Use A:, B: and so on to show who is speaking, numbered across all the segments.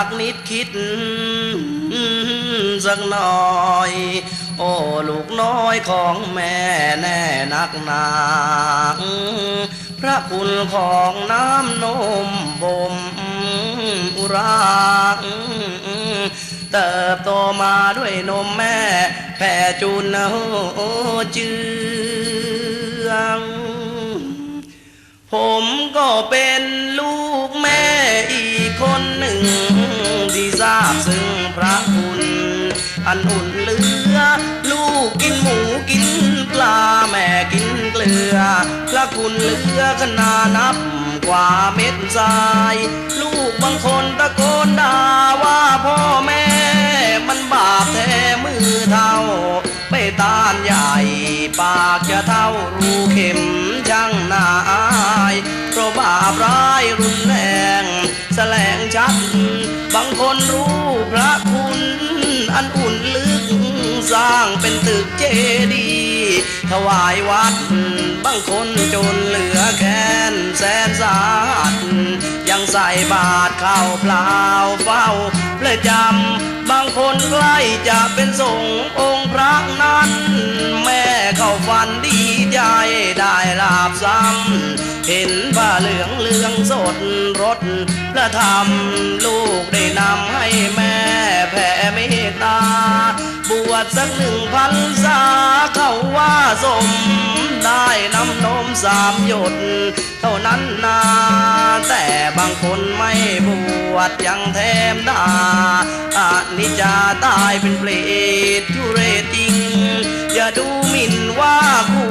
A: ฟังเถิดฟังสักนิดคิดสักหน่อย โอ้ลูกน้อยของแม่แน่นักหนาพระคุณของน้ำนมบ่มอุราเติบโตมาด้วยนมแม่แผ่จุนโอเจืองผมก็เป็นลูกแม่อีกคนหนึ่ง ทราบซึ่งพระคุณอันอุ่นเหลือ ลูกกินหมูกินปลาแม่กินเกลือพระคุณเหลือขนานับกว่าเม็ดทราย ลูกบางคนตะโกนด่าว่าพ่อแม่ มันบาปแท้มือเท่าไปตานใหญ่ ปากจะเท่ารูเข็มช่างน่าอาย เพราะบาปร้ายรุนแรง แสลงชัด บางคนรู้พระคุณอันอุ่นลึก สร้างเป็นตึกเจดีย์ถวายวัด บางคนจนเหลือแค้นแสนสาหัสยังใส่บาตรข้าวเปล่าเฝ้าประจำบางคนใกล้จะเป็นสงฆ์องค์พระนั้น แม่เข้าฝันดี ใจได้ลาบซ้ำเห็นผ้าเหลืองเหลืองสดรถพระธรรมลูกได้นำให้แม่แผ่เมตตา บวชสักหนึ่งพันษาเขาว่าสม ได้น้ำนมสามหยด เท่านั้นนาแต่บางคนไม่บวชยังแถมดาอานิจจาตายเป็นเปรตทุเรศจริง อย่าดูหมิ่นว่าคู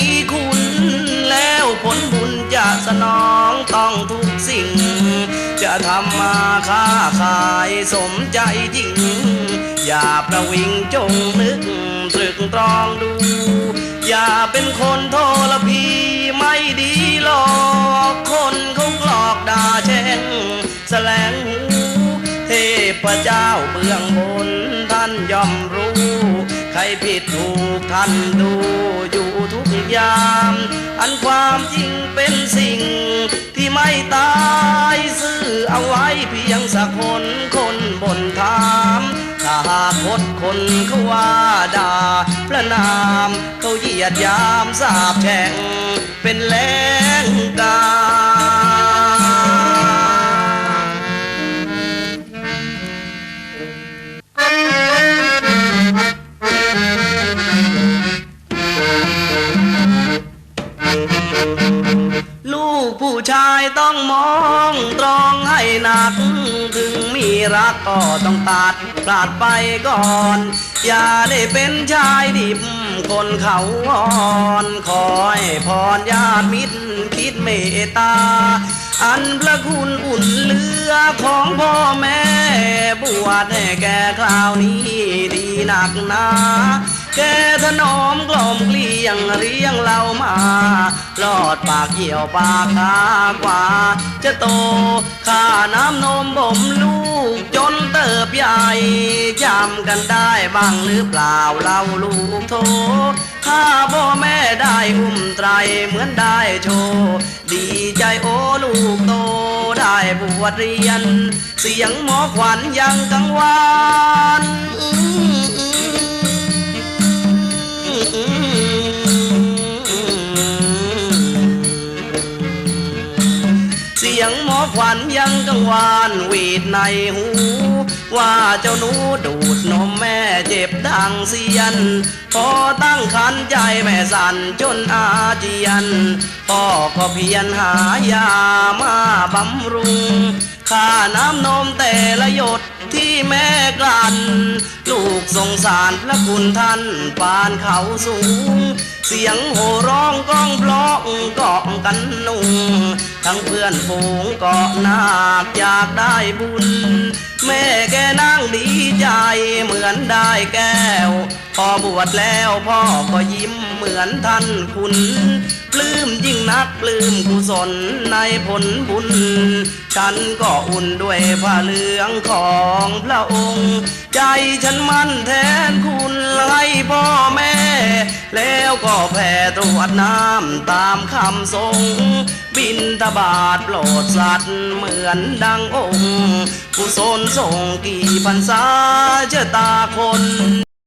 A: มีคุณแล้วผลบุญจะสนองต้องทุกสิ่ง จะทำมาค้าขายสมใจจริง อย่าประวิงจงนึกตรึกตรองดู อย่าเป็นคนโทรพีไม่ดีหรอกคนเขาหลอกด่าแช่งแสลงหูเทพเจ้าเบื้องบนท่านย่อมรู้ ใครผิดถูกท่านดู อันความจริงเป็นสิ่ง ที่ไม่ตายซื่อเอาไว้เพียงสักคนคนบนถามถ้าหากคดคนเขาว่าด่าพระนามเขาเหยียดยามสาบแช่งเป็นแรงกา ผู้ชายต้องมองตรองให้หนัก ถึงมีรักก็ต้องตัดพลาดไปก่อน อย่าได้เป็นชายดิบคนเขาอ่อนคอยพรญาติมิตรคิดเมตตา อันพระคุณอุ่นเลือของพ่อแม่ บวชให้แก่คราวนี้ดีหนักหนาแกถนอมกล่อมเกลี้ยงเรียงเรามา ลอดปากเหี่ยวปากคากว่า จะโตข้าน้ำนมบ่มลูก จนเติบใหญ่จำกันได้บ้างหรือเปล่าเราลูกโทข้าพ่อแม่ได้อุ้มไตรเหมือนได้โชว์ดีใจโอ้ลูกโตได้บวชเรียน เสียงหมอขวัญยังกังวาน สียงหมอขวัญยังกังวานหวีดในหู ว่าเจ้าหนูดูดนมแม่เจ็บดังเสียน พอตั้งคันใจแม่สั่นจนอาเจียนพ่อก็เพียรหายามาบำรุงค่าน้ำนมแต่ละหยดที่แม่กลั่นลูกสงสารพระคุณท่านปานเขาสูง เสียงโห่ร้องก้องเพลาะเกาะกันนุ่ง ทั้งเพื่อนฝูงเกาะนาคอยากได้บุญ แม่แกนั่งดีใจเหมือนได้แก้ว พอบวชแล้วพ่อก็ยิ้มเหมือนท่านคุณปลื้มยิ่งนักปลื้มกุศลในผลบุญ ฉันก็อุ่นด้วยผ้าเหลืองของพระองค์ ใจฉันมั่นแทนคุณให้พ่อแม่ แล้วก็แผ่ตรวจน้ำตามคำทรงบินทบาทโปรดสัตว์เหมือนดังองค์กุศลส่งกี่พรรษาเจตาคน